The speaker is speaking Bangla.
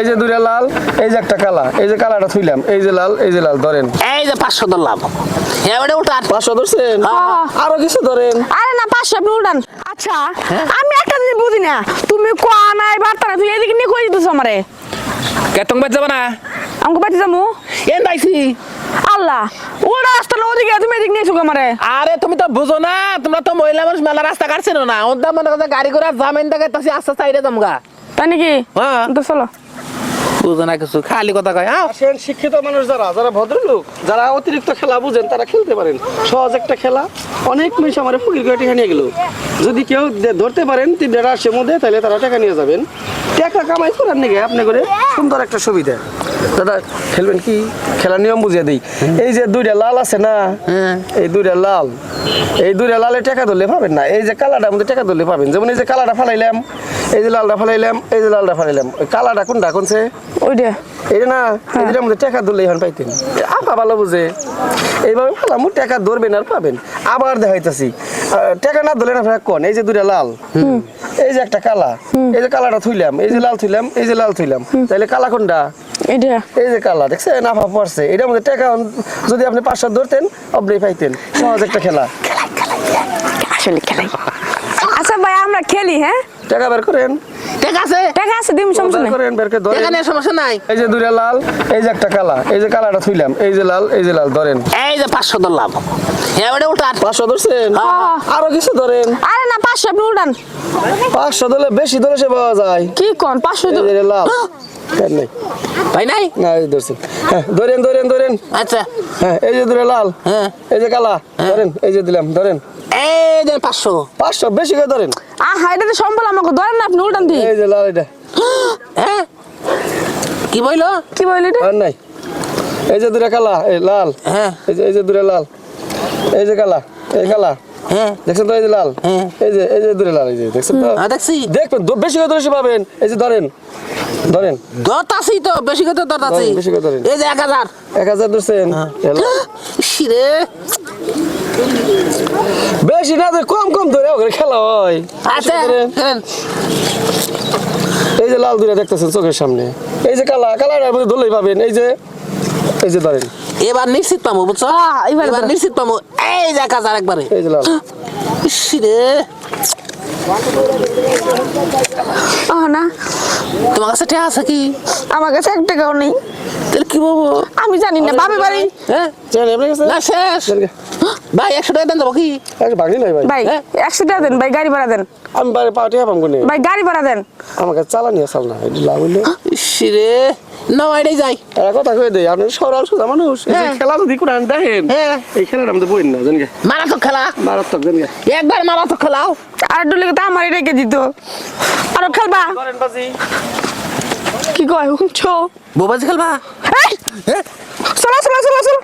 এই যে দুইটা লাল এই যে একটা কালা এই যে কালাটা থুইলাম এই যে লাল এই যে লাল ধরেন। এই যে পাঁচশো ধরলাম। এবারে উল্টা পাঁচশো ধরছেন? হ্যাঁ। আরও কিছু ধরেন। আরে না পাঁচশো আপনি উঠান। আচ্ছা আমি একটা জিনিস বুঝি না তুমি কোয়া নাই বার্তা না তুই এদিকে নিয়ে কই দিতেছ আমারে? কেতং বাজ যাবা না? আমাকে পাইতে যাব এন পাইছি আল্লাহ ওটা রাস্তা না ওদিকে তুমি এদিকে এসো আমারে। আরে তুমি তো বুঝো না তোমরা তো মহিলা মানুষ মেলা রাস্তা কাটছিল না। ওদের মনে করছে গাড়ি করে জামিন দেখে তাছি আস্তে সাইডে যামগা। তাই নাকি? হ্যাঁ। তো চলো। বুঝো না কিছু খালি কথা কয় হ্যাঁ আসেন শিক্ষিত মানুষ যারা যারা ভদ্রলোক যারা অতিরিক্ত খেলা বুঝেন তারা খেলতে পারেন। সহজ একটা খেলা অনেক মেয়ে আমার ফুকির করে টাকা নিয়ে গেল। যদি কেউ ধরতে পারেন তিন টাকা আসে মধ্যে তাহলে তারা টাকা নিয়ে যাবেন। টাকা কামাই করার নিগে আপনি করে সুন্দর একটা সুবিধা দাদা খেলবেন কি? খেলার নিয়ম বুঝিয়ে দিই। এই যে দুইটা লাল আছে না এই দুইটা লাল এই দুইটা লালে টাকা ধরলে পাবেন না। এই যে কালাটা মধ্যে টাকা ধরলে পাবেন। যেমন এই যে কালাটা ফালাইলাম এই যে লালটা ফালাইলাম এই যে লালটা ফালাইলাম। ওই কালাটা ওইটা। এটা না এটার মধ্যে টাকা পাইতেন। আপা ভালো বুঝে। এইভাবে টাকা ধরবেন আর পাবেন। আবার দেখাইতেছি। টাকা না ধরলেন আপনার কোন? এই যে দুটা লাল। এই যে একটা কালা। এই যে কালাটা থুইলাম এই যে লাল থুইলাম এই যে লাল থুইলাম। তাহলে কালা কোনটা? এটা এই যে কালা দেখছেন? আফা পড়ছে। এটার মধ্যে টাকা যদি আপনি পাঁচশো ধরতেন আপনি পাইতেন। সহজ একটা খেলা। আসলে খেলাই। আচ্ছা ভাই আমরা খেলি হ্যাঁ? টাকা বের করেন ঠিক আছে টাকা আছে দিম সমস্যা নেই করেন বের করে ধরেন এখানে সমস্যা নাই এই যে দুটা লাল এই যে একটা কালা এই যে কালাটা থুইলাম এই যে লাল এই যে লাল ধরেন এই যে পাঁচশো ধরলাম এবারে উল্টা পাঁচশো ধরছেন হ্যাঁ। আরও কিছু ধরেন আরে না পাঁচশো আপনি উঠান পাঁচশো ধরলে বেশি ধরে সে পাওয়া যায় কি কোন পাঁচশো এই যে লাল নেই ভাই নাই না এই ধরছেন হ্যাঁ ধরেন ধরেন ধরেন আচ্ছা হ্যাঁ এই যে ধরে লাল হ্যাঁ। এই যে কালা ধরেন এই যে দিলাম ধরেন এই যে পাঁচশো পাঁচশো বেশি করে ধরেন আহা এটা তো সম্বল আমাকে ধরেন না আপনি উল্টান দি এই যে লাল এটা। হ্যাঁ? কি বইলো? কি বললি এটা? আর নাই। এই যে দুটা কালা এই লাল। হ্যাঁ। এই যে এই যে দুটা লাল। এই যে কালা এই কালা। হ্যাঁ। দেখছেন তো এই যে লাল? হ্যাঁ। এই যে এই যে লাল এই যে দেখছেন তো? হ্যাঁ, দেখছি। দেখবেন বেশি করে ধরে পাবেন। এই যে ধরেন ধরেন। দত আছি তো বেশি করে দত আছি বেশি করে ধরেন। এই যে এক হাজার। এক হাজার ধরছেন। শিরে বেশি না কম কম ধরে ওখানে খেলা হয়। আচ্ছা এই যে লাল দুইটা দেখতেছেন চোখের সামনে। এই যে কালা কালার মধ্যে ধরলেই পাবেন। এই যে এই যে ধরেন। এবার নিশ্চিত পাবো বুঝছ? হ্যাঁ, এবার এবার নিশ্চিত পাবো। এই যে এক হাজার একবারে এই যে লাল। শিরে আহ না। তোমার কাছে টাকা আছে কি? আমার কাছে এক টাকাও নেই। তাহলে কি বলব? আমি জানি না বাপে বাড়ি। হ্যাঁ? না শেষ। ভাই একশো টাকা দেন যাব কি ভাগনি নাই ভাই। ভাই হ্যাঁ? একশো টাকা দেন ভাই গাড়ি ভাড়া দেন। আমি বাইরে পাউটি হাবাম কোনে ভাই গাড়ি ভাড়া দেন। আমাকে চালানি আসাল না এটা লাভ হইল। শিরে না এটাই যাই। আর কথা কয়ে দেয় আপনি সরল সোজা মানুষ। হ্যাঁ। খেলা যদি কোনো দেখেন হ্যাঁ। এই খেলার আমাদের বই না জানি মারাত্মক খেলা। মারাত্মক জানি একবার মারাত্মক খেলাও। আর ডুলে তো আমার রেখে দিত। আরও খেলবা? কি কয় ছো বোবাজি খেলবা? চলো চলো চলো চলো।